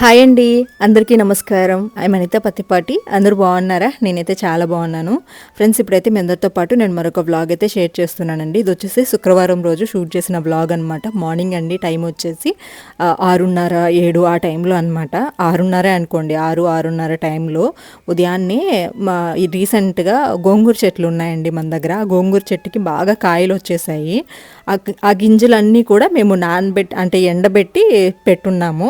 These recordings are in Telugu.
హాయ్ అండి అందరికీ నమస్కారం. ఐ మనిత పత్తిపాటి. అందరూ బాగున్నారా? నేనైతే చాలా బాగున్నాను. ఫ్రెండ్స్ ఇప్పుడైతే మీ అందరితో పాటు నేను మరొక వ్లాగ్ అయితే షేర్ చేస్తున్నానండి. ఇది వచ్చేసి శుక్రవారం రోజు షూట్ చేసిన బ్లాగ్ అనమాట మార్నింగ్ అండి టైం వచ్చేసి ఆరున్నర ఏడు ఆ టైంలో అనమాట ఆరున్నర అనుకోండి ఆరు ఆరున్నర టైంలో ఉదయాన్నే మా రీసెంట్గా గోంగూర చెట్లు ఉన్నాయండి మన దగ్గర. ఆ గోంగూర చెట్టుకి బాగా కాయలు వచ్చేసాయి. ఆ గింజలన్నీ కూడా మేము నానబెట్టి అంటే ఎండబెట్టి పెట్టున్నాము.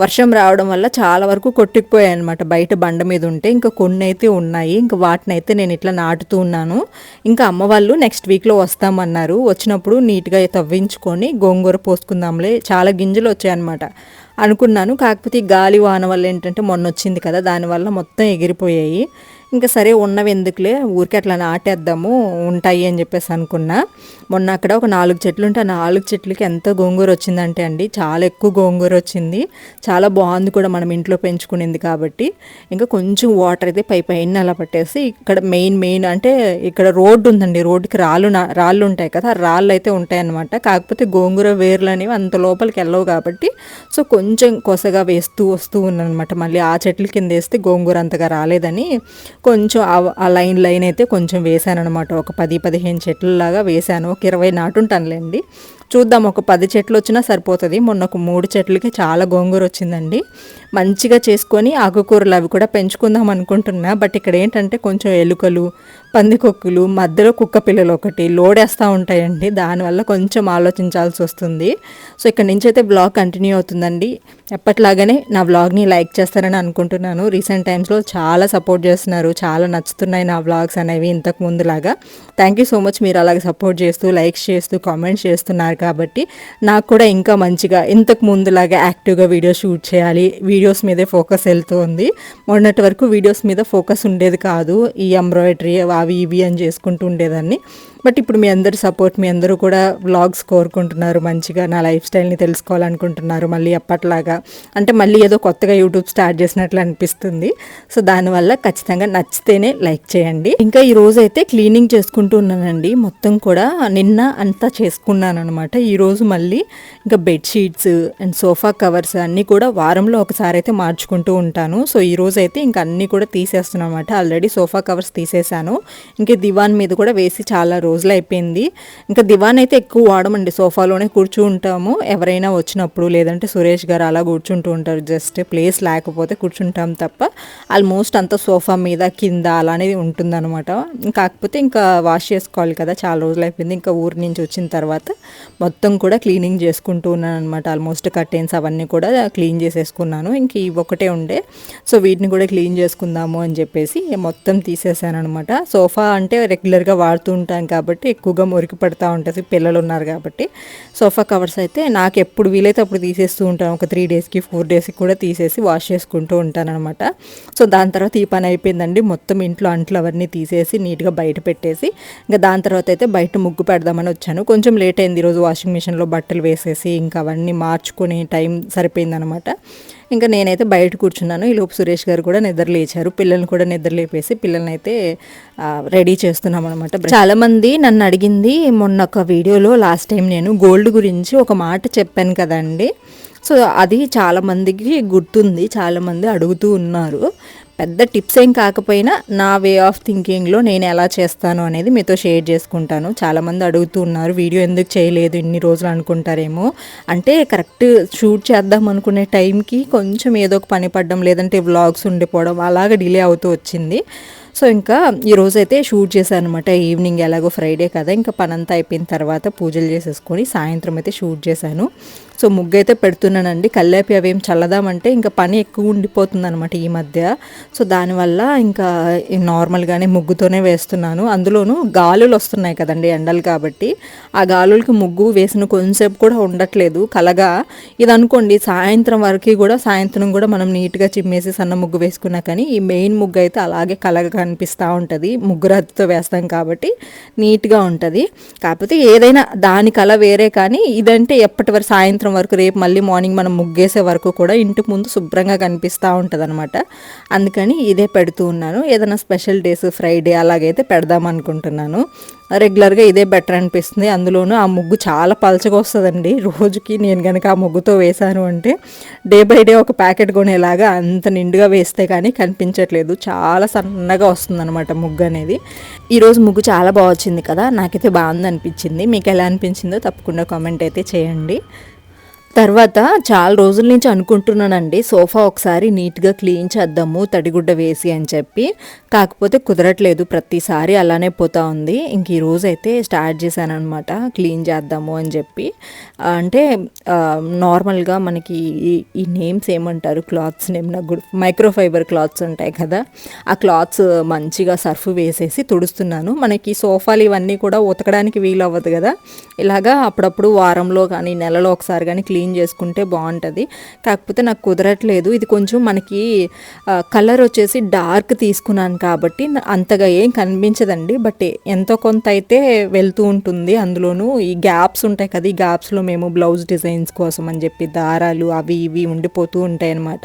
వర్షం రావడం వల్ల చాలా వరకు కొట్టుకుపోయాయి అనమాట బయట బండ మీద ఉంటే. ఇంకా కొన్ని అయితే ఉన్నాయి. ఇంకా వాటిని అయితే నేను ఇట్లా నాటుతూ ఉన్నాను. ఇంకా అమ్మ వాళ్ళు నెక్స్ట్ వీక్లో వస్తామన్నారు. వచ్చినప్పుడు నీట్గా తవ్వించుకొని గోంగూర పోసుకుందాంలే. చాలా గింజలు వచ్చాయన్నమాట అనుకున్నాను. కాకపోతే ఈ గాలి వాన వల్ల ఏంటంటే మొన్న వచ్చింది కదా దానివల్ల మొత్తం ఎగిరిపోయాయి. ఇంకా సరే ఉన్నవి ఎందుకులే ఊరికే అట్లా నాటేద్దాము ఉంటాయి అని చెప్పేసి అనుకున్నా. మొన్న అక్కడ ఒక నాలుగు చెట్లు ఉంటే ఆ నాలుగు చెట్లకి ఎంత గోంగూర వచ్చిందంటే అండి చాలా ఎక్కువ గోంగూర వచ్చింది. చాలా బాగుంది కూడా మనం ఇంట్లో పెంచుకునేది కాబట్టి. ఇంకా కొంచెం వాటర్ అయితే పై పైన అలా పట్టేసి ఇక్కడ మెయిన్ మెయిన్ అంటే ఇక్కడ రోడ్డు ఉందండి రోడ్డుకి రాళ్ళు రాళ్ళు ఉంటాయి కదా ఆ రాళ్ళు అయితే ఉంటాయన్నమాట. కాకపోతే గోంగూర వేర్లు అనేవి అంత లోపలికి వెళ్ళవు కాబట్టి సో కొంచెం కొసగా వేస్తూ వస్తూ ఉన్నానమాట మళ్ళీ ఆ చెట్ల కింద వేస్తే గోంగూర అంతగా రాలేదని కొంచెం ఆ- లైన్ లైన్ అయితే కొంచెం వేశాను అనమాట ఒక పది పదిహేను చెట్లలాగా వేసాను ఒక ఇరవై నాటుంటానులేండి. చూద్దాం ఒక పది చెట్లు వచ్చినా సరిపోతుంది. మొన్న ఒక మూడు చెట్లకి చాలా గోంగూర వచ్చిందండి మంచిగా చేసుకొని ఆకుకూరలు అవి కూడా పెంచుకుందాం అనుకుంటున్నా. బట్ ఇక్కడ ఏంటంటే కొంచెం ఎలుకలు పందికొక్కులు మధ్యలో కుక్క పిల్లలు ఒకటి లోడేస్తూ ఉంటాయండి. దానివల్ల కొంచెం ఆలోచించాల్సి వస్తుంది సో ఇక్కడ నుంచి అయితే బ్లాగ్ కంటిన్యూ అవుతుందండి. ఎప్పట్లాగానే నా వ్లాగ్ని లైక్ చేస్తారని అనుకుంటున్నాను. రీసెంట్ టైమ్స్లో చాలా సపోర్ట్ చేస్తున్నారు. చాలా నచ్చుతున్నాయి నా వ్లాగ్స్ అనేవి ఇంతకు ముందులాగా. థ్యాంక్ యూ సో మచ్ మీరు అలాగే సపోర్ట్ చేస్తూ లైక్స్ చేస్తూ కామెంట్స్ చేస్తున్నారు కాబట్టి నాకు కూడా ఇంకా మంచిగా ఇంతకు ముందులాగా యాక్టివ్గా వీడియో షూట్ చేయాలి. వీడియోస్ మీదే ఫోకస్ వెళ్తూ ఉంది. మొన్నటి వరకు వీడియోస్ మీద ఫోకస్ ఉండేది కాదు. ఈ ఎంబ్రాయిడరీ అవి ఇవి అని చేసుకుంటూ ఉండేదాన్ని. బట్ ఇప్పుడు మీ అందరి సపోర్ట్ మీ అందరూ కూడా వ్లాగ్స్ కోరుకుంటున్నారు మంచిగా నా లైఫ్ స్టైల్ని తెలుసుకోవాలనుకుంటున్నారు మళ్ళీ అప్పట్లాగా. అంటే మళ్ళీ ఏదో కొత్తగా యూట్యూబ్ స్టార్ట్ చేసినట్లు అనిపిస్తుంది. సో దానివల్ల ఖచ్చితంగా నచ్చితేనే లైక్ చేయండి. ఇంకా ఈ రోజు అయితే క్లీనింగ్ చేసుకుంటూ ఉన్నానండి. మొత్తం కూడా నిన్న అంతా చేసుకున్నాను అనమాట ఈరోజు మళ్ళీ ఇంకా బెడ్షీట్స్ అండ్ సోఫా కవర్స్ అన్నీ కూడా వారంలో ఒకసారి అయితే మార్చుకుంటూ ఉంటాను. సో ఈ రోజు అయితే ఇంకా అన్నీ కూడా తీసేస్తున్నాను అనమాట ఆల్రెడీ సోఫా కవర్స్ తీసేసాను ఇంకా దివాన్ మీద కూడా వేసి చాలా రోజు రోజులు అయిపోయింది. ఇంకా దివాన్ అయితే ఎక్కువ వాడమండి. సోఫాలోనే కూర్చుంటాము ఎవరైనా వచ్చినప్పుడు లేదంటే సురేష్ గారు అలా కూర్చుంటూ ఉంటారు. జస్ట్ ప్లేస్ లేకపోతే కూర్చుంటాం తప్ప ఆల్మోస్ట్ అంతా సోఫా మీద కింద అలానే ఉంటుందన్నమాట. కాకపోతే ఇంకా వాష్ చేసుకోవాలి కదా. చాలా రోజులు అయిపోయింది. ఇంకా ఊరి నుంచి వచ్చిన తర్వాత మొత్తం కూడా క్లీనింగ్ చేసుకుంటూ ఉన్నాను అనమాట ఆల్మోస్ట్ కర్టెన్స్ అవన్నీ కూడా క్లీన్ చేసేసుకున్నాను. ఇంక ఇవి ఒకటే ఉండే. సో వీటిని కూడా క్లీన్ చేసుకుందాము అని చెప్పేసి మొత్తం తీసేసాను అనమాట సోఫా అంటే రెగ్యులర్గా వాడుతూ ఉంటాను కాబట్టి కాబట్టి ఎక్కువగా మురికి పడుతూ ఉంటుంది. పిల్లలు ఉన్నారు కాబట్టి సోఫా కవర్స్ అయితే నాకు ఎప్పుడు వీలైతే అప్పుడు తీసేస్తూ ఉంటాను. ఒక త్రీ డేస్కి ఫోర్ డేస్కి కూడా తీసేసి వాష్ చేసుకుంటూ ఉంటాను అనమాట సో దాని తర్వాత ఈ పని అయిపోయిందండి. మొత్తం ఇంట్లో అంట్లు అవన్నీ తీసేసి నీట్గా బయట పెట్టేసి ఇంకా దాని తర్వాత అయితే బయట ముగ్గు పెడదామని వచ్చాను. కొంచెం లేట్ అయింది ఈరోజు వాషింగ్ మిషన్లో బట్టలు వేసేసి ఇంకా అవన్నీ మార్చుకునే టైం సరిపోయిందనమాట ఇంకా నేనైతే బయట కూర్చున్నాను. ఈ లోపు సురేష్ గారు కూడా నిద్ర లేచారు. పిల్లల్ని కూడా నిద్ర లేపేసి పిల్లల్ని అయితే రెడీ చేస్తున్నాం అనమాట చాలా మంది నన్ను అడిగింది మొన్న ఒక వీడియోలో లాస్ట్ టైం నేను గోల్డ్ గురించి ఒక మాట చెప్పాను కదండి సో అది చాలామందికి గుర్తుంది చాలామంది అడుగుతూ ఉన్నారు. పెద్ద టిప్స్ ఏం కాకపోయినా నా వే ఆఫ్ థింకింగ్లో నేను ఎలా చేస్తాను అనేది మీతో షేర్ చేసుకుంటాను. చాలామంది అడుగుతూ ఉన్నారు వీడియో ఎందుకు చేయలేదు ఇన్ని రోజులు అనుకుంటారేమో. అంటే కరెక్ట్ షూట్ చేద్దాం అనుకునే టైంకి కొంచెం ఏదో ఒక పని పడడం లేదంటే వ్లాగ్స్ ఉండిపోవడం అలాగ డిలే అవుతూ వచ్చింది. సో ఇంకా ఈరోజు అయితే షూట్ చేశాను అనమాట ఈవినింగ్ ఎలాగో ఫ్రైడే కదా ఇంకా పనంతా అయిపోయిన తర్వాత పూజలు చేసేసుకొని సాయంత్రం అయితే షూట్ చేశాను. సో ముగ్గు అయితే పెడుతున్నానండి. కల్లేపి అవి ఏం చల్లదామంటే ఇంకా పని ఎక్కువ ఉండిపోతుంది అనమాట ఈ మధ్య. సో దానివల్ల ఇంకా నార్మల్గానే ముగ్గుతోనే వేస్తున్నాను. అందులోనూ గాలులు వస్తున్నాయి కదండి ఎండలు కాబట్టి. ఆ గాలులకి ముగ్గు వేసిన కొంచెంసేపు కూడా ఉండట్లేదు కలగా. ఇది అనుకోండి సాయంత్రం వరకు కూడా సాయంత్రం కూడా మనం నీట్గా చిమ్మేసి సన్న ముగ్గు వేసుకున్నా కానీ ఈ మెయిన్ ముగ్గు అయితే అలాగే కలగా కనిపిస్తూ ఉంటుంది. ముగ్గురు అతితో వేస్తాం కాబట్టి నీట్గా ఉంటుంది. కాకపోతే ఏదైనా దాని కల వేరే కానీ ఇదంటే ఎప్పటి వరకు సాయంత్రం వరకు రేపు మళ్ళీ మార్నింగ్ మనం ముగ్గేసే వరకు కూడా ఇంటి ముందు శుభ్రంగా కనిపిస్తూ ఉంటుంది అనమాట అందుకని ఇదే పెడుతూ ఉన్నాను. ఏదైనా స్పెషల్ డేస్ ఫ్రైడే అలాగైతే పెడదాం అనుకుంటున్నాను. రెగ్యులర్గా ఇదే బెటర్ అనిపిస్తుంది. అందులోనూ ఆ ముగ్గు చాలా పలచగా వస్తుందండి. రోజుకి నేను కనుక ఆ ముగ్గుతో వేశాను అంటే డే బై డే ఒక ప్యాకెట్ కొనేలాగా అంత నిండుగా వేస్తే కానీ కనిపించట్లేదు. చాలా సన్నగా వస్తుందన్నమాట ముగ్గు అనేది. ఈరోజు ముగ్గు చాలా బాగా వచ్చింది కదా? నాకైతే బాగుంది అనిపించింది మీకు ఎలా అనిపించిందో తప్పకుండా కామెంట్ అయితే చేయండి. తర్వాత చాలా రోజుల నుంచి అనుకుంటున్నానండి సోఫా ఒకసారి నీట్గా క్లీన్ చేద్దాము తడిగుడ్డ వేసి అని చెప్పి. కాకపోతే కుదరట్లేదు ప్రతిసారి అలానే పోతా ఉంది. ఇంక ఈ రోజు అయితే స్టార్ట్ చేశానమాట క్లీన్ చేద్దాము అని చెప్పి. అంటే నార్మల్గా మనకి ఈ ఈ నేమ్స్ ఏమంటారు క్లాత్స్ నేమ్ నాకు గుడ్ మైక్రోఫైబర్ క్లాత్స్ ఉంటాయి కదా ఆ క్లాత్స్ మంచిగా సర్ఫ్ వేసేసి తుడుస్తున్నాను. మనకి సోఫాలు ఇవన్నీ కూడా ఉతకడానికి వీలు అవ్వదు కదా ఇలాగా అప్పుడప్పుడు వారంలో కానీ నెలలో ఒకసారి కానీ క్లీన్ చేసుకుంటే బాగుంటుంది. కాకపోతే నాకు కుదరట్లేదు. ఇది కొంచెం మనకి కలర్ వచ్చేసి డార్క్ తీసుకున్నాను కాబట్టి అంతగా ఏం కనిపించదండి. బట్ ఎంతో కొంత అయితే వెళ్తూ ఉంటుంది. అందులోనూ ఈ గ్యాప్స్ ఉంటాయి కదా ఈ గ్యాప్స్లో మేము బ్లౌజ్ డిజైన్స్ కోసం అని చెప్పి దారాలు అవి ఇవి ఉండిపోతూ ఉంటాయి అనమాట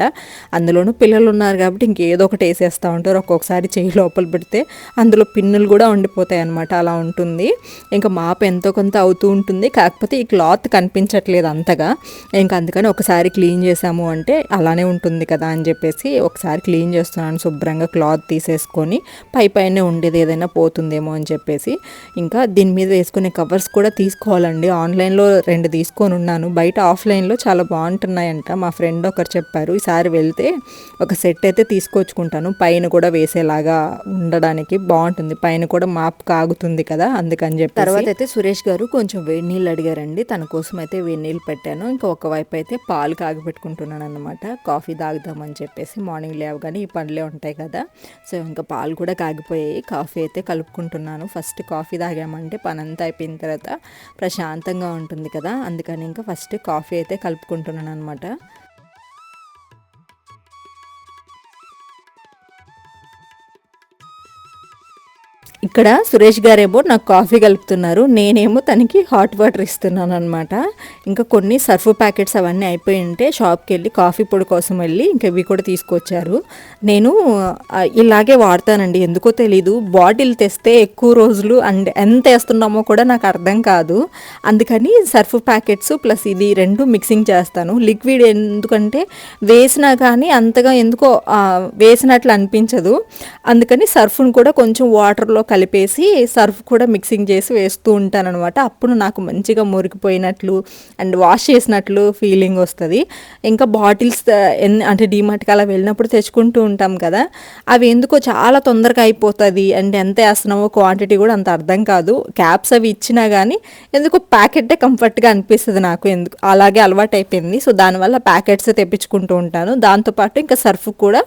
అందులోనూ పిల్లలు ఉన్నారు కాబట్టి ఇంకేదో ఒకటి వేసేస్తూ ఉంటారు. ఒక్కొక్కసారి చేయి లోపల పెడితే అందులో పిన్నులు కూడా ఉండిపోతాయి అనమాట అలా ఉంటుంది. ఇంకా మాపు ఎంతో కొంత అవుతూ ఉంటుంది. కాకపోతే ఈ క్లాత్ కనిపించట్లేదు అంతగా. ఇంకా అందుకని ఒకసారి క్లీన్ చేసాము అంటే అలానే ఉంటుంది కదా అని చెప్పేసి ఒకసారి క్లీన్ చేస్తున్నాను శుభ్రంగా క్లాత్ తీసేసుకొని పై పైన ఉండేది ఏదైనా పోతుందేమో అని చెప్పేసి. ఇంకా దీని మీద వేసుకునే కవర్స్ కూడా తీసుకోవాలండి. ఆన్లైన్లో రెండు తీసుకొని ఉన్నాను. బయట ఆఫ్లైన్లో చాలా బాగుంటున్నాయంట. మా ఫ్రెండ్ ఒకరు చెప్పారు ఈసారి వెళ్తే ఒక సెట్ అయితే తీసుకొచ్చుకుంటాను. పైన కూడా వేసేలాగా ఉండడానికి బాగుంటుంది. పైన కూడా మాప్ కాగుతుంది కదా అందుకని చెప్పి తర్వాత అయితే సురేష్ గారు కొంచెం వేడి నీళ్ళు అడిగారండి. తన కోసం అయితే వేడి నీళ్ళు పెట్టాను. ఇంకా ఒకవైపు అయితే పాలు కాగబెట్టుకుంటున్నాను అనమాట కాఫీ తాగుదామని చెప్పేసి మార్నింగ్ లేవగానే ఈ పనులే ఉంటాయి కదా. సో ఇంకా పాలు కూడా కాగిపోయాయి. కాఫీ అయితే కలుపుకుంటున్నాను. ఫస్ట్ కాఫీ తాగామంటే పని అంతా అయిపోయిన తర్వాత ప్రశాంతంగా ఉంటుంది కదా. అందుకని ఇంకా ఫస్ట్ కాఫీ అయితే కలుపుకుంటున్నాను అనమాట ఇక్కడ సురేష్ గారేమో నాకు కాఫీ కలుపుతున్నారు. నేనేమో తనకి హాట్ వాటర్ ఇస్తున్నాను అనమాట ఇంకా కొన్ని సర్ఫ్ ప్యాకెట్స్ అవన్నీ అయిపోయి ఉంటే షాప్కి వెళ్ళి కాఫీ పొడి కోసం వెళ్ళి ఇంకా ఇవి కూడా తీసుకొచ్చారు. నేను ఇలాగే వాడతానండి. ఎందుకో తెలీదు. బాటిల్ తెస్తే ఎక్కువ రోజులు అండ్ ఎంత వేస్తున్నామో కూడా నాకు అర్థం కాదు. అందుకని సర్ఫ్ ప్యాకెట్స్ ప్లస్ ఇది రెండు మిక్సింగ్ చేస్తాను. లిక్విడ్ ఎందుకంటే వేసినా కానీ అంతగా ఎందుకో వేసినట్లు అనిపించదు. అందుకని సర్ఫ్ను కూడా కొంచెం వాటర్లో కలిపేసి సర్ఫ్ కూడా మిక్సింగ్ చేసి వేస్తూ ఉంటాను అనమాట అప్పుడు నాకు మంచిగా మురికిపోయినట్లు అండ్ వాష్ చేసినట్లు ఫీలింగ్ వస్తుంది. ఇంకా బాటిల్స్ ఎన్ని అంటే డీమార్ట్కి అలా వెళ్ళినప్పుడు తెచ్చుకుంటూ ఉంటాం కదా. అవి ఎందుకో చాలా తొందరగా అయిపోతుంది అండ్ ఎంత వేస్తున్నామో క్వాంటిటీ కూడా అంత అర్థం కాదు. క్యాప్స్ అవి ఇచ్చినా కానీ ఎందుకో ప్యాకెట్టే కంఫర్ట్గా అనిపిస్తుంది నాకు ఎందుకు అలాగే అలవాటు అయిపోయింది సో దానివల్ల ప్యాకెట్స్ తెప్పించుకుంటూ ఉంటాను. దాంతోపాటు ఇంకా సర్ఫ్ కూడా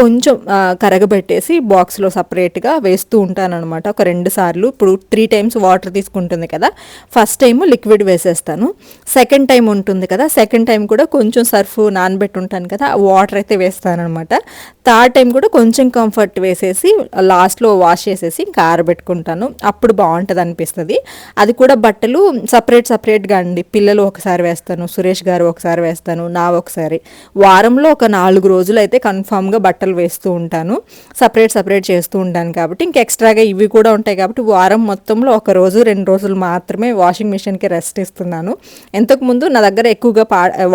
కొంచెం కరగబెట్టేసి బాక్స్లో సపరేట్గా వేస్తూ ఉంటాను అనమాట. ఒక రెండు సార్లు ఇప్పుడు త్రీ టైమ్స్ వాటర్ తీసుకుంటుంది కదా. ఫస్ట్ టైం లిక్విడ్ వేసేస్తాను. సెకండ్ టైం ఉంటుంది కదా. సెకండ్ టైం కూడా కొంచెం సర్ఫ్ నానబెట్టి ఉంటాను కదా. ఆ వాటర్ అయితే వేస్తాను అనమాట. థర్డ్ టైం కూడా కొంచెం కంఫర్ట్ వేసేసి లాస్ట్లో వాష్ చేసేసి ఇంకా ఆరబెట్టుకుంటాను. అప్పుడు బాగుంటుంది అనిపిస్తుంది. అది కూడా బట్టలు సపరేట్ సపరేట్గా అండి. పిల్లలు ఒకసారి వేస్తాను సురేష్ గారు ఒకసారి వేస్తాను నా ఒకసారి. వారంలో ఒక నాలుగు రోజులు అయితే కన్ఫామ్గా బట్టలు వేస్తూ ఉంటాను. సపరేట్ సపరేట్ చేస్తూ ఉంటాను కాబట్టి ఇంకా ఎక్స్ట్రాగా ఇవి కూడా ఉంటాయి కాబట్టి వారం మొత్తంలో ఒక రోజు రెండు రోజులు మాత్రమే వాషింగ్ మిషన్కి రెస్ట్ ఇస్తున్నాను. ఇంతకు ముందు నా దగ్గర ఎక్కువగా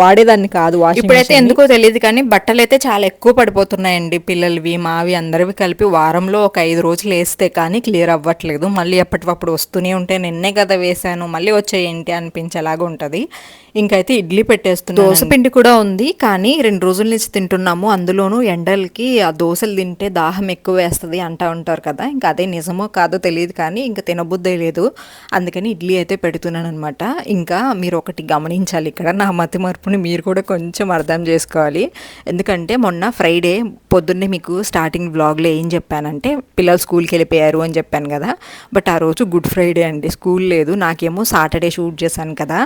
వాడేదాన్ని కాదు వాషింగ్ ఇప్పుడైతే ఎందుకో తెలియదు కానీ బట్టలు అయితే చాలా ఎక్కువ పడిపోతున్నాయండి పిల్లలవి మావి అందరివి కలిపి వారంలో ఒక ఐదు రోజులు వేస్తే కానీ క్లియర్ అవ్వట్లేదు. మళ్ళీ ఎప్పటికప్పుడు వస్తూనే ఉంటే నిన్నే కదా వేసాను మళ్ళీ వచ్చేయంటి అనిపించేలాగా ఉంటుంది. ఇంకైతే ఇడ్లీ పెట్టేస్తున్నాను దోశ పిండి కూడా ఉంది కానీ రెండు రోజుల నుంచి తింటున్నాము. అందులోనూ ఎండలకి ఆ దోశలు తింటే దాహం ఎక్కువ వేస్తుంది అంటా ఉంటారు కదా. ఇంకా అదే నిజమో కాదో తెలియదు కానీ ఇంకా తినబుద్దే లేదు. అందుకని ఇడ్లీ అయితే పెడుతున్నాను అనమాట ఇంకా మీరు ఒకటి గమనించాలి ఇక్కడ నా మతి మార్పుని మీరు కూడా కొంచెం అర్థం చేసుకోవాలి. ఎందుకంటే మొన్న ఫ్రైడే పొద్దున్నే మీకు స్టార్టింగ్ బ్లాగ్లో ఏం చెప్పానంటే పిల్లలు స్కూల్కి వెళ్ళిపోయారు అని చెప్పాను కదా. బట్ ఆ రోజు గుడ్ ఫ్రైడే అండి స్కూల్ లేదు. నాకేమో సాటర్డే షూట్ చేశాను కదా.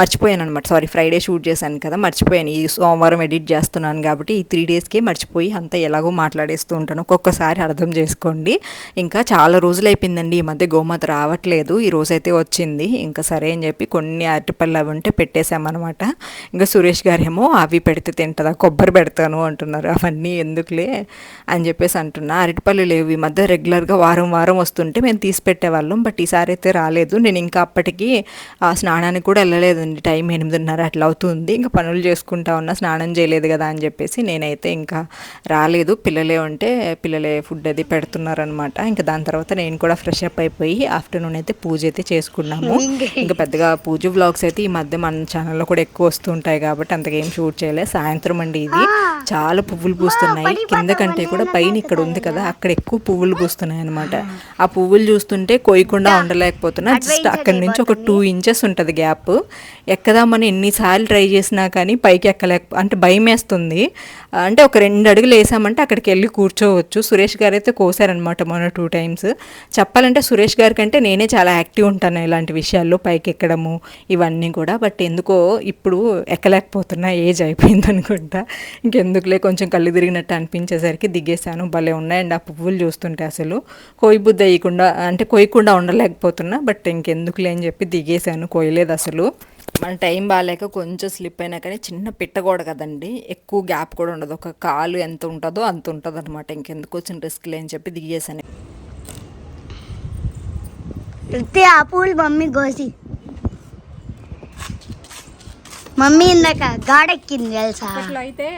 మర్చిపోయాను మర్చిపోయాను అనమాట సారీ ఫ్రైడే షూట్ చేశాను కదా మర్చిపోయాను. ఈ సోమవారం ఎడిట్ చేస్తున్నాను కాబట్టి ఈ త్రీ డేస్కే మర్చిపోయి అంతా ఎలాగో మాట్లాడేస్తూ ఉంటాను. ఒక్కొక్కసారి అర్థం చేసుకోండి. ఇంకా చాలా రోజులు అయిపోయిందండి ఈ మధ్య గోమాత రావట్లేదు. ఈ రోజైతే వచ్చింది. ఇంకా సరే అని చెప్పి కొన్ని అరటిపళ్ళు అవి ఉంటే పెట్టేశామన్నమాట. ఇంకా సురేష్ గారేమో అవి పెడితే తింటుందా? కొబ్బరి పెడతాను అంటున్నారు. అవన్నీ ఎందుకులే? అని చెప్పేసి అంటున్నా. అరటిపళ్ళు లేవు. ఈ మధ్య రెగ్యులర్గా వారం వారం వస్తుంటే మేము తీసి పెట్టేవాళ్ళం. బట్ ఈసారి అయితే రాలేదు. నేను ఇంకా అప్పటికి ఆ స్నానానికి కూడా వెళ్ళలేదండి. టైం ఎనిమిదిన్నర అట్లా అవుతుంది. ఇంకా పనులు చేసుకుంటా ఉన్నా స్నానం చేయలేదు కదా అని చెప్పేసి నేనైతే ఇంకా రాలేదు. పిల్లలే ఉంటే పిల్లలే ఫుడ్ అది పెడుతున్నారనమాట ఇంకా దాని తర్వాత నేను కూడా ఫ్రెష్ అప్ అయిపోయి ఆఫ్టర్నూన్ అయితే పూజ అయితే చేసుకున్నాము. ఇంకా. పెద్దగా పూజ వ్లాగ్స్ అయితే ఈ మధ్య మన ఛానల్లో కూడా ఎక్కువ వస్తూ ఉంటాయి కాబట్టి అంతగా ఏం షూట్ చేయలేదు సాయంత్రం అండి ఇది. చాలా పువ్వులు పూస్తున్నాయి. కింద కంటే కూడా పైన ఇక్కడ ఉంది కదా అక్కడ ఎక్కువ పువ్వులు పూస్తున్నాయి అనమాట ఆ. పువ్వులు చూస్తుంటే కొయ్యకుండా ఉండలేకపోతున్నా. జస్ట్ అక్కడి నుంచి ఒక టూ ఇంచెస్ ఉంటుంది గ్యాప్ ఎక్కుదామని ఎన్నిసార్లు ట్రై చేసినా కానీ పైకి ఎక్కలేక అంటే భయం వేస్తుంది అంటే ఒక రెండు అడుగులు వేసామంటే అక్కడికి వెళ్ళి కూర్చోవచ్చు. సురేష్ గారు అయితే కోసారనమాట మొన్న టూ టైమ్స్. చెప్పాలంటే సురేష్ గారి కంటే నేనే చాలా యాక్టివ్ ఉంటాను ఇలాంటి విషయాల్లో పైకి ఎక్కడము ఇవన్నీ కూడా. బట్ ఎందుకో ఇప్పుడు ఎక్కలేకపోతున్నా ఏజ్ అయిపోయింది అనుకుంటా. ఇంకెందుకులే కొంచెం కళ్ళు తిరిగినట్టు అనిపించేసరికి దిగేశాను. భలే ఉన్నాయండి ఆ పువ్వులు చూస్తుంటే అసలు. కోయి బుద్ధి వేయకుండా అంటే కోయకుండా ఉండలేకపోతున్నా. బట్ ఇంకెందుకులే అని చెప్పి దిగేశాను. కోయలేదు అసలు. మన టైం బాగాలేక కొంచెం స్లిప్ అయినా కానీ చిన్న పిట్ట కూడా కదండి. ఎక్కువ గ్యాప్ కూడా ఉండదు. ఒక కాలు ఎంత ఉంటుందో అంత ఉంటుంది అనమాట ఇంకెందుకు వచ్చిన రిస్క్ లేని చెప్పి దిగేసాను ఆ పూలు మమ్మీ కోసి. మమ్మీ ఇందాక గాడెక్కింది తెలుసా? అట్లా అయితే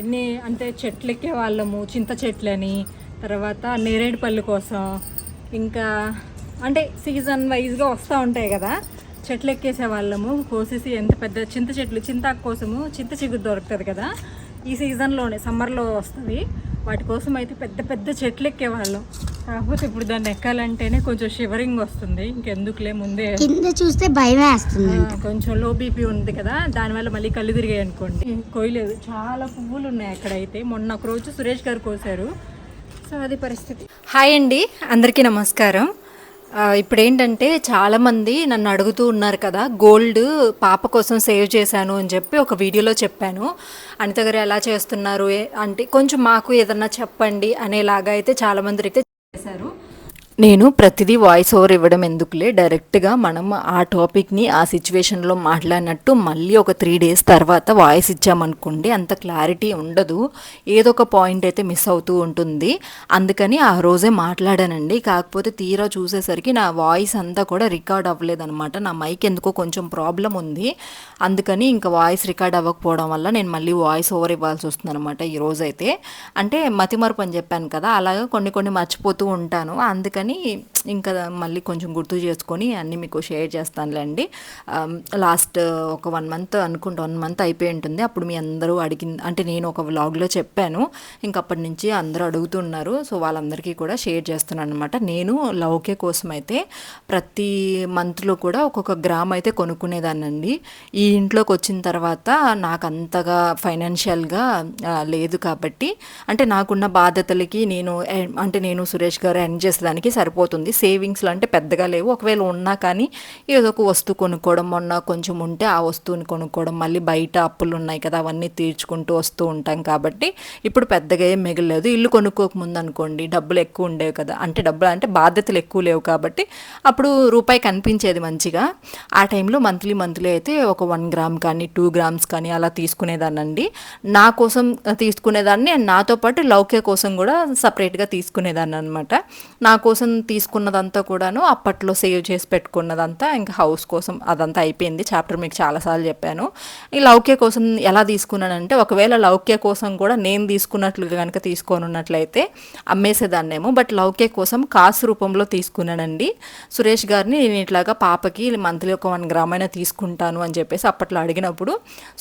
ఎన్ని అంటే చెట్లు ఎక్కే వాళ్ళము. చింత చెట్లని తర్వాత నేరేడు పళ్ళు కోసం ఇంకా అంటే సీజన్ వైజ్గా వస్తూ ఉంటాయి కదా. చెట్లు ఎక్కేసే వాళ్ళము. కోసేసి ఎంత పెద్ద చింత చెట్లు చింతాకు కోసము చింత చిగురు దొరుకుతుంది కదా. ఈ సీజన్లోనే సమ్మర్లో వస్తుంది. వాటి కోసం అయితే పెద్ద పెద్ద చెట్లు ఎక్కేవాళ్ళం కాకపోతే ఇప్పుడు దాన్ని ఎక్కాలంటేనే కొంచెం షివరింగ్ వస్తుంది. ఇంకెందుకులే ముందే కింద చూస్తే భయం వేస్తుంది. కొంచెం లో బీపీ ఉంది కదా. దానివల్ల మళ్ళీ కళ్ళు తిరిగాయి అనుకోండి. కోయలేదు చాలా పువ్వులు ఉన్నాయి అక్కడైతే. మొన్న ఒక రోజు సురేష్ గారు కోసారు. సో అది పరిస్థితి. హాయ్ అండి. అందరికీ నమస్కారం. ఇప్పుడు ఏంటంటే చాలామంది నన్ను అడుగుతూ ఉన్నారు కదా గోల్డ్ పాప కోసం సేవ్ చేశాను అని చెప్పి ఒక వీడియోలో చెప్పాను. అనిత గారు ఎలా చేస్తున్నారు అంటే కొంచెం మాకు ఏదన్నా చెప్పండి అనేలాగా అయితే చాలామంది అయితే చేశారు. నేను ప్రతిదీ వాయిస్ ఓవర్ ఇవ్వడం ఎందుకులే? డైరెక్ట్గా మనం ఆ టాపిక్ని ఆ సిచ్యువేషన్లో మాట్లాడినట్టు మళ్ళీ ఒక త్రీ డేస్ తర్వాత వాయిస్ ఇచ్చామనుకోండి అంత క్లారిటీ ఉండదు. ఏదో ఒక పాయింట్ అయితే మిస్ అవుతూ ఉంటుంది. అందుకని ఆ రోజే మాట్లాడానండి. కాకపోతే తీరా చూసేసరికి నా వాయిస్ అంతా కూడా రికార్డ్ అవ్వలేదన్నమాట. నా మైక్ ఎందుకో కొంచెం ప్రాబ్లం ఉంది. అందుకని ఇంకా వాయిస్ రికార్డ్ అవ్వకపోవడం వల్ల నేను మళ్ళీ వాయిస్ ఓవర్ ఇవ్వాల్సి వస్తుంది అనమాట ఈ రోజైతే. అంటే మతిమరుపు అని చెప్పాను కదా అలాగా కొన్ని కొన్ని మర్చిపోతూ ఉంటాను. అందుకని ఇంకా మళ్ళీ కొంచెం గుర్తు చేసుకొని అన్నీ మీకు షేర్ చేస్తానులేండి. లాస్ట్ ఒక వన్ మంత్ అనుకుంటా వన్ మంత్ అయిపోయి ఉంటుంది. అప్పుడు మీ అందరూ అడిగిన అంటే నేను ఒక వ్లాగ్లో చెప్పాను. ఇంక అప్పటి నుంచి అందరూ అడుగుతున్నారు. సో వాళ్ళందరికీ కూడా షేర్ చేస్తున్నాను అనమాట నేను లౌకే కోసం అయితే ప్రతి మంత్లో కూడా ఒక్కొక్క గ్రామ్ అయితే కొనుక్కునేదానండి ఈ ఇంట్లోకి వచ్చిన తర్వాత నాకు అంతగా ఫైనాన్షియల్గా లేదు కాబట్టి అంటే నాకున్న బాధ్యతలకి నేను అంటే నేను సురేష్ గారు ఎండ్ చేసేదానికి సరిపోతుంది. సేవింగ్స్లో అంటే పెద్దగా లేవు. ఒకవేళ ఉన్నా కానీ ఏదో ఒక వస్తువు కొనుక్కోవడం మొన్న కొంచెం ఉంటే ఆ వస్తువుని కొనుక్కోవడం మళ్ళీ బయట అప్పులు ఉన్నాయి కదా అవన్నీ తీర్చుకుంటూ వస్తూ ఉంటాం కాబట్టి ఇప్పుడు పెద్దగా ఏం మిగలేదు ఇల్లు కొనుక్కోకముందు అనుకోండి డబ్బులు ఎక్కువ ఉండేవి కదా. అంటే డబ్బులు అంటే బాధ్యతలు ఎక్కువ లేవు కాబట్టి అప్పుడు రూపాయి కనిపించేది మంచిగా. ఆ టైంలో మంత్లీ మంత్లీ అయితే ఒక వన్ గ్రామ్ కానీ టూ గ్రామ్స్ కానీ అలా తీసుకునేదానండి నా కోసం తీసుకునేదాన్ని నాతో పాటు లౌక్య కోసం కూడా సపరేట్గా తీసుకునేదాన్ని అనమాట నా కోసం తీసుకున్నదంతా కూడాను అప్పట్లో సేవ్ చేసి పెట్టుకున్నదంతా ఇంకా హౌస్ కోసం అదంతా అయిపోయింది. చాప్టర్ మీకు చాలాసార్లు చెప్పాను. ఈ లౌక్య కోసం ఎలా తీసుకున్నానంటే ఒకవేళ లౌక్య కోసం కూడా నేను తీసుకున్నట్లుగా కనుక తీసుకోనున్నట్లయితే అమ్మేసేదాన్నేమో బట్ లౌక్య కోసం కాసు రూపంలో తీసుకున్నానండి. సురేష్ గారిని నేను ఇట్లాగా పాపకి మంత్లీ ఒక వన్ గ్రామ్ అయినా తీసుకుంటాను అని చెప్పేసి అప్పట్లో అడిగినప్పుడు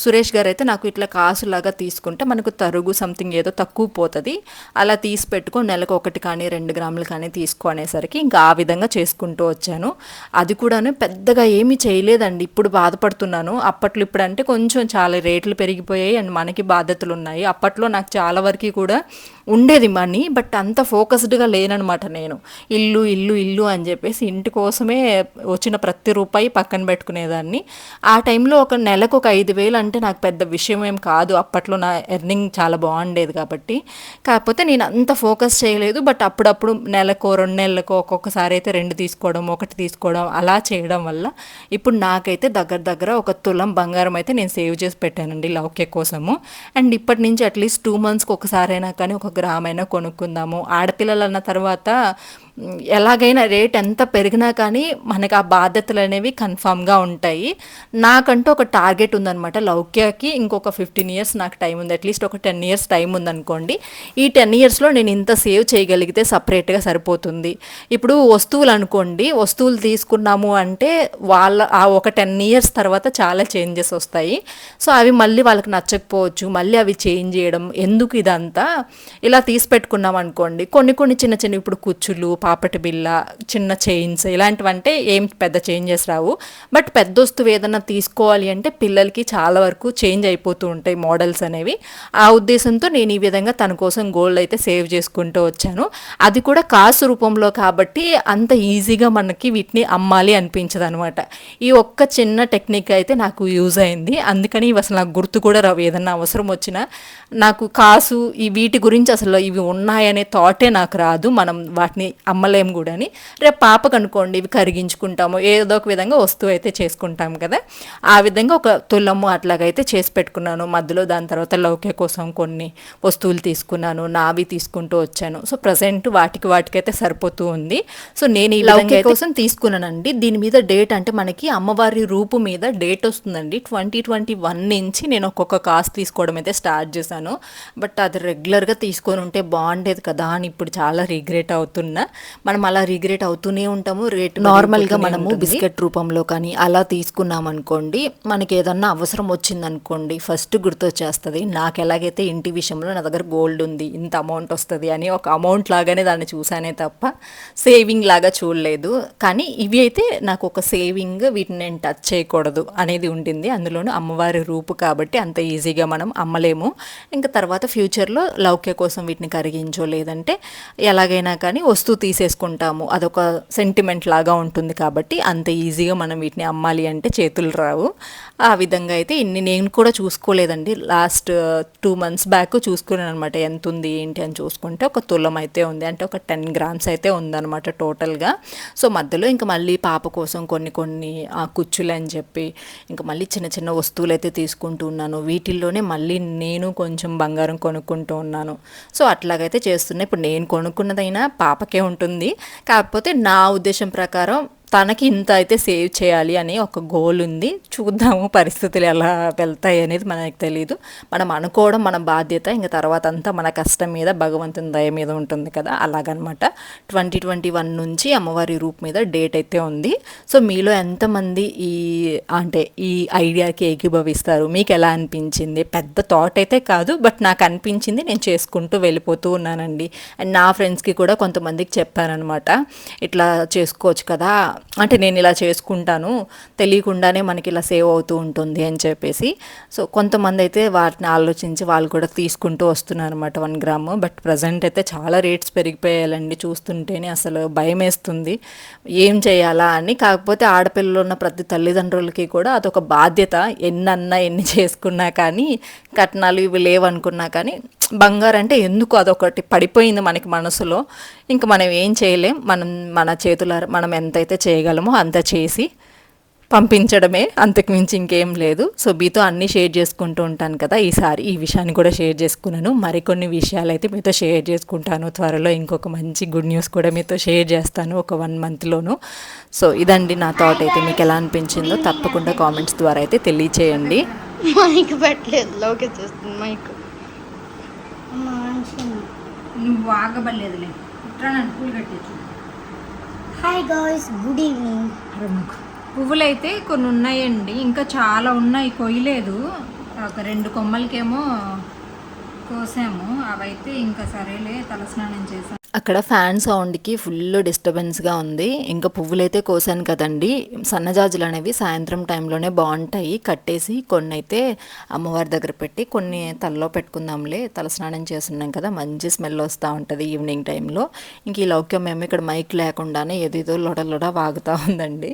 సురేష్ గారు అయితే నాకు ఇట్లా కాసులాగా తీసుకుంటే మనకు తరుగు సంథింగ్ ఏదో తక్కువ పోతుంది. అలా తీసి పెట్టుకొని నెలకు ఒకటి కానీ రెండు గ్రాములు కానీ తీసుకో అనేసరికి ఇంకా ఆ విధంగా చేసుకుంటూ వచ్చాను. అది కూడాను పెద్దగా ఏమీ చేయలేదండి. ఇప్పుడు బాధపడుతున్నాను. అప్పట్లో ఇప్పుడు అంటే కొంచెం చాలా రేట్లు పెరిగిపోయాయి అండ్ మనకి బాధ్యతలు ఉన్నాయి అప్పట్లో నాకు చాలా వరకు కూడా ఉండేది మనీ బట్ అంత ఫోకస్డ్గా లేనమాట నేను. ఇల్లు ఇల్లు ఇల్లు అని చెప్పేసి ఇంటి కోసమే వచ్చిన ప్రతి రూపాయి పక్కన పెట్టుకునేదాన్ని. ఆ టైంలో ఒక నెలకు ఒక ఐదు వేలు అంటే నాకు పెద్ద విషయం ఏం కాదు. అప్పట్లో నా ఎర్నింగ్ చాలా బాగుండేది కాబట్టి. కాకపోతే నేను అంత ఫోకస్ చేయలేదు. బట్ అప్పుడప్పుడు నెలకు రెండు నెలలకు ఒక్కొక్కసారి అయితే రెండు తీసుకోవడం ఒకటి తీసుకోవడం అలా చేయడం వల్ల ఇప్పుడు నాకైతే దగ్గర దగ్గర ఒక తులం బంగారం అయితే నేను సేవ్ చేసి పెట్టానండి లౌక్య కోసము. అండ్ ఇప్పటి నుంచి అట్లీస్ట్ టూ మంత్స్కి ఒకసారైనా కానీ ఒక గ్రామ్ అయినా కొనుక్కుందాము. ఆడపిల్లలు అన్న తర్వాత ఎలాగైనా రేట్ ఎంత పెరిగినా కానీ మనకి ఆ బాధ్యతలు అనేవి కన్ఫామ్గా ఉంటాయి. నాకంటూ ఒక టార్గెట్ ఉందన్నమాట. లౌక్యకి ఇంకొక ఫిఫ్టీన్ ఇయర్స్ నాకు టైం ఉంది. అట్లీస్ట్ ఒక టెన్ ఇయర్స్ టైం ఉందనుకోండి. ఈ టెన్ ఇయర్స్లో నేను ఇంత సేవ్ చేయగలిగితే సపరేట్గా సరిపోతుంది. ఇప్పుడు వస్తువులు అనుకోండి వస్తువులు తీసుకున్నాము అంటే వాళ్ళ ఆ ఒక టెన్ ఇయర్స్ తర్వాత చాలా చేంజెస్ వస్తాయి. సో అవి మళ్ళీ వాళ్ళకి నచ్చకపోవచ్చు. మళ్ళీ అవి చేంజ్ చేయడం ఎందుకు ఇదంతా? ఇలా తీసి పెట్టుకున్నాం అనుకోండి కొన్ని కొన్ని చిన్న చిన్న ఇప్పుడు కుచ్చులు పాపటి బిల్ల చిన్న చైన్స్ ఇలాంటివంటే ఏం పెద్ద చేంజెస్ రావు. బట్ పెద్ద వస్తువు ఏదైనా తీసుకోవాలి అంటే పిల్లలకి చాలా వరకు చేంజ్ అయిపోతూ ఉంటాయి మోడల్స్ అనేవి. ఆ ఉద్దేశంతో నేను ఈ విధంగా తన కోసం గోల్డ్ అయితే సేవ్ చేసుకుంటూ వచ్చాను. అది కూడా కాసు రూపంలో కాబట్టి అంత ఈజీగా మనకి వీటిని అమ్మాలి అనిపించదు అనమాట ఈ ఒక్క చిన్న టెక్నిక్ అయితే నాకు యూజ్ అయింది. అందుకని ఇవి అసలు నాకు గుర్తు కూడా రావు ఏదన్నా అవసరం వచ్చినా. నాకు కాసు ఈ వీటి గురించి అసలు ఇవి ఉన్నాయనే థాటే నాకు రాదు. మనం వాటిని అమ్మలేం కూడా అని రేపు పాపకు అనుకోండి ఇవి కరిగించుకుంటాము ఏదో ఒక విధంగా వస్తువు అయితే చేసుకుంటాం కదా. ఆ విధంగా ఒక తులము అట్లాగైతే చేసి పెట్టుకున్నాను. మధ్యలో దాని తర్వాత లౌక్య కోసం కొన్ని వస్తువులు తీసుకున్నాను నావి తీసుకుంటూ వచ్చాను. సో ప్రజెంట్ వాటికి వాటికైతే సరిపోతూ ఉంది. సో నేను ఈ లౌక్య కోసం తీసుకున్నానండి. దీని మీద డేట్ అంటే మనకి అమ్మవారి రూపు మీద డేట్ వస్తుందండి. ట్వంటీ ట్వంటీ వన్ నుంచి నేను ఒక్కొక్క కాస్ట్ తీసుకోవడం అయితే స్టార్ట్ చేశాను. బట్ అది రెగ్యులర్గా తీసుకొని ఉంటే బాగుండేది కదా అని ఇప్పుడు చాలా రిగ్రెట్ అవుతున్నా. మనం అలా రిగ్రెట్ అవుతూనే ఉంటాము రేట్ నార్మల్గా మనము బిస్కెట్ రూపంలో కానీ అలా తీసుకున్నాం అనుకోండి మనకి ఏదన్నా అవసరం వచ్చిందనుకోండి ఫస్ట్ గుర్తొచ్చేస్తుంది నాకు ఎలాగైతే ఇంటి విషయంలో నా దగ్గర గోల్డ్ ఉంది ఇంత అమౌంట్ వస్తుంది అని ఒక అమౌంట్ లాగానే దాన్ని చూసానే తప్ప సేవింగ్ లాగా చూడలేదు. కానీ ఇవి అయితే నాకు ఒక సేవింగ్ వీటిని నేను టచ్ చేయకూడదు అనేది ఉంటుంది అందులోనూ అమ్మవారి రూపు కాబట్టి అంత ఈజీగా మనం అమ్మలేము. ఇంకా తర్వాత ఫ్యూచర్లో లౌక్య కోసం వీటిని కరిగించో లేదంటే ఎలాగైనా కానీ వస్తువు తీసేసుకుంటాము. అదొక సెంటిమెంట్ లాగా ఉంటుంది కాబట్టి అంత ఈజీగా మనం వీటిని అమ్మాలి అంటే చేతులు రావు. ఆ విధంగా అయితే ఇన్ని నేను కూడా చూసుకోలేదండి. Last two uh, months back చూసుకున్నాను అనమాట ఎంత ఉంది ఏంటి అని చూసుకుంటే ఒక తులం అయితే ఉంది. అంటే ఒక టెన్ గ్రామ్స్ అయితే ఉందన్నమాట టోటల్గా సో మధ్యలో ఇంకా మళ్ళీ పాప కోసం కొన్ని కొన్ని ఆ కుచ్చులు అని చెప్పి ఇంకా మళ్ళీ చిన్న చిన్న వస్తువులు అయితే తీసుకుంటూ ఉన్నాను. వీటిల్లోనే మళ్ళీ నేను కొంచెం బంగారం కొనుక్కుంటూ ఉన్నాను. సో అట్లాగైతే చేస్తున్నా. ఇప్పుడు నేను కొనుక్కున్నదైనా పాపకే ఉంటుంది ఉంటుంది. కాకపోతే నా ఉద్దేశం ప్రకారం తనకి ఇంత అయితే సేవ్ చేయాలి అని ఒక గోల్ ఉంది. చూద్దాము పరిస్థితులు ఎలా వెళ్తాయి అనేది మనకు తెలియదు మనం అనుకోవడం మన బాధ్యత ఇంకా తర్వాత అంతా మన కష్టం మీద భగవంతుని దయ మీద ఉంటుంది కదా అలాగనమాట. ట్వంటీ ట్వంటీ వన్ నుంచి అమ్మవారి రూప్ మీద డేట్ అయితే ఉంది. సో మీలో ఎంతమంది ఈ అంటే ఈ ఐడియాకి ఏకీభవిస్తారు? మీకు ఎలా అనిపించింది? పెద్ద థాట్ అయితే కాదు బట్ నాకు అనిపించింది నేను చేసుకుంటూ వెళ్ళిపోతూ ఉన్నానండి. అండ్ నా ఫ్రెండ్స్కి కూడా కొంతమందికి చెప్పానమాట ఇట్లా చేసుకోవచ్చు కదా అంటే నేను ఇలా చేసుకుంటాను తెలియకుండానే మనకి ఇలా సేవ్ అవుతూ ఉంటుంది అని చెప్పేసి. సో కొంతమంది అయితే వాటిని ఆలోచించి వాళ్ళు కూడా తీసుకుంటూ వస్తున్నారు అనమాట వన్ గ్రామ్. బట్ ప్రజెంట్ అయితే చాలా రేట్స్ పెరిగిపోయాలండి చూస్తుంటేనే అసలు భయం వేస్తుంది ఏం చేయాలా అని. కాకపోతే ఆడపిల్లలు ఉన్న ప్రతి తల్లిదండ్రులకి కూడా అదొక బాధ్యత. ఎన్నన్నా ఎన్ని చేసుకున్నా కానీ కట్నాలు ఇవి లేవనుకున్నా కానీ బంగారు అంటే ఎందుకు అదొకటి పడిపోయింది మనకి మనసులో? ఇంకా మనం ఏం చేయలేం. మనం మన చేతుల మనం ఎంతైతే చేయగలమో అంత చేసి పంపించడమే. అంతకు మించి ఇంకేం లేదు. సో మీతో అన్నీ షేర్ చేసుకుంటూ ఉంటాను కదా. ఈసారి ఈ విషయాన్ని కూడా షేర్ చేసుకున్నాను. మరికొన్ని విషయాలు అయితే మీతో షేర్ చేసుకుంటాను. త్వరలో ఇంకొక మంచి గుడ్ న్యూస్ కూడా మీతో షేర్ చేస్తాను ఒక వన్ మంత్లోను. సో ఇదండి నా థాట్ అయితే. మీకు ఎలా అనిపించిందో తప్పకుండా కామెంట్స్ ద్వారా అయితే తెలియచేయండి. మైక్ పెట్టలేదు. లోకే చూస్తుంది మైక్. నువ్వు ఆగబడలేదులే. ఇట్లా నన్ను పూలు కట్టేచ్చు హాయ్ గాయ్స్ గుడ్ ఈవినింగ్ పువ్వులు అయితే కొన్ని ఉన్నాయండి. ఇంకా చాలా ఉన్నాయి కొయ్యలేదు. ఒక రెండు కొమ్మలకేమో కోసాము. అవైతే ఇంకా సరేలే తలస్నానం చేసాం. అక్కడ ఫ్యాన్ సౌండ్కి ఫుల్ డిస్టర్బెన్స్గా ఉంది. ఇంకా పువ్వులైతే కోసాను కదండి. సన్నజాజులు అనేవి సాయంత్రం టైంలోనే బాగుంటాయి. కట్టేసి కొన్ని అయితే అమ్మవారి దగ్గర పెట్టి కొన్ని తలలో పెట్టుకుందాంలే. తలస్నానం చేస్తున్నాం కదా మంచి స్మెల్ వస్తూ ఉంటుంది ఈవినింగ్ టైంలో. ఇంక ఈ లౌక్యం మేము ఇక్కడ మైక్ లేకుండానే ఏదేదో లొడ లొడ వాగుతూ ఉందండి.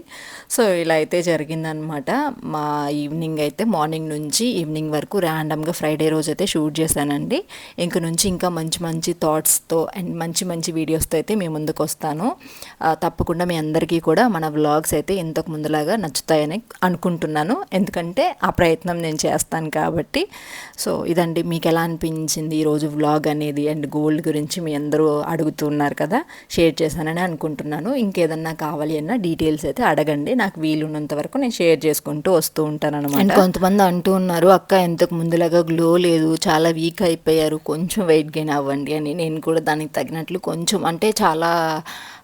సో ఇలా అయితే జరిగిందనమాట. మా ఈవినింగ్ అయితే మార్నింగ్ నుంచి ఈవినింగ్ వరకు ర్యాండమ్గా ఫ్రైడే రోజు అయితే షూట్ చేశానండి. ఇంక నుంచి ఇంకా మంచి మంచి థాట్స్తో అండ్ మంచి మంచి వీడియోస్తో అయితే మీ ముందుకు వస్తాను. తప్పకుండా మీ అందరికీ కూడా మన వ్లాగ్స్ అయితే ఇంతకు ముందులాగా నచ్చుతాయని అనుకుంటున్నాను. ఎందుకంటే ఆ ప్రయత్నం నేను చేస్తాను కాబట్టి. సో ఇదండి మీకు ఎలా అనిపించింది ఈరోజు వ్లాగ్ అనేది అండ్ గోల్డ్ గురించి మీ అందరూ అడుగుతున్నారు కదా షేర్ చేశానని అనుకుంటున్నాను. ఇంకేదన్నా కావాలి అన్న డీటెయిల్స్ అయితే అడగండి. నాకు వీలున్నంత వరకు నేను షేర్ చేసుకుంటూ వస్తూ ఉంటాను అనమాట కొంతమంది అంటూ ఉన్నారు అక్క ఇంతకు ముందులాగా గ్లో లేదు చాలా వీక్ అయిపోయారు కొంచెం వెయిట్ గెయిన్ అవ్వండి అని. నేను కూడా దానికి తగినట్లు కొంచెం అంటే చాలా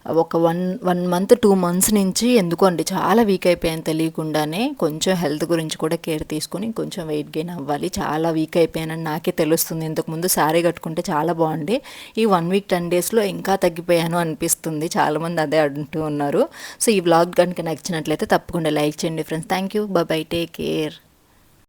ఒక one one month two months నుంచి ఎందుకో అండి? చాలా వీక్ అయిపోయాను తెలియకుండానే. కొంచెం హెల్త్ గురించి కూడా కేర్ తీసుకొని కొంచెం వెయిట్ గెయిన్ అవ్వాలి. చాలా వీక్ అయిపోయానని నాకే తెలుస్తుంది. ఇంతకుముందు శారీ కట్టుకుంటే చాలా బాగుండే. ఈ వన్ వీక్ టెన్ డేస్లో ఇంకా తగ్గిపోయాను అనిపిస్తుంది. చాలామంది అదే అంటూ ఉన్నారు. సో ఈ వ్లాగ్ కనుక నచ్చినట్లయితే తప్పకుండా లైక్ చేయండి friends thank you bye take care